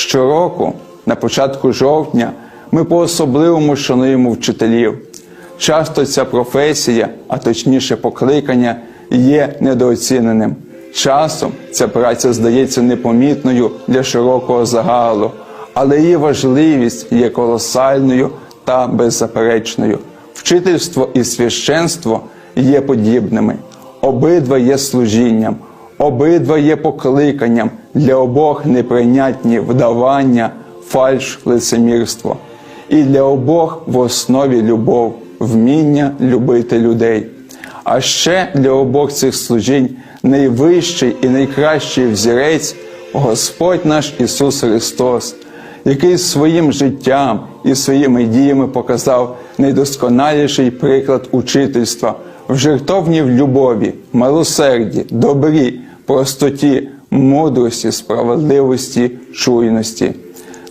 Щороку, на початку жовтня, ми по-особливому шануємо вчителів. Часто ця професія, а точніше покликання, є недооціненим. Часом ця праця здається непомітною для широкого загалу, але її важливість є колосальною та беззаперечною. Вчительство і священство є подібними, обидва є служінням, обидва є покликанням для обох неприйнятні вдавання, фальш, лицемірство. І для обох в основі любов, вміння любити людей. А ще для обох цих служінь найвищий і найкращий взірець Господь наш Ісус Христос, який своїм життям і своїми діями показав найдосконаліший приклад учительства в жертовній любові, милосерді, добрі, простоті, мудрості, справедливості, чуйності.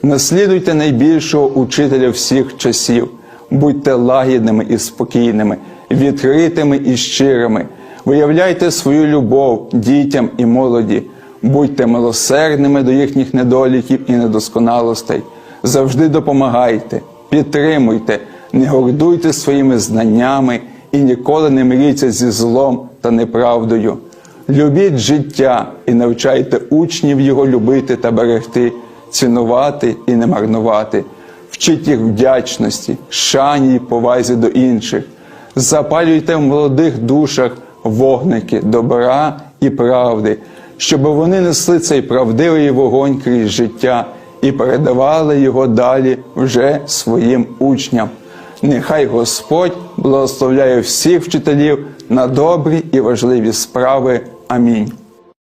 Наслідуйте найбільшого учителя всіх часів, будьте лагідними і спокійними, відкритими і щирими, виявляйте свою любов дітям і молоді, будьте милосердними до їхніх недоліків і недосконалостей, завжди допомагайте, підтримуйте, не гордуйте своїми знаннями і ніколи не миріться зі злом та неправдою. Любіть життя і навчайте учнів його любити та берегти, цінувати і не марнувати. Вчіть їх вдячності, шані й повазі до інших. Запалюйте в молодих душах вогники добра і правди, щоб вони несли цей правдивий вогонь крізь життя і передавали його далі вже своїм учням. Нехай Господь благословляє всіх вчителів на добрі і важливі справи. Amém.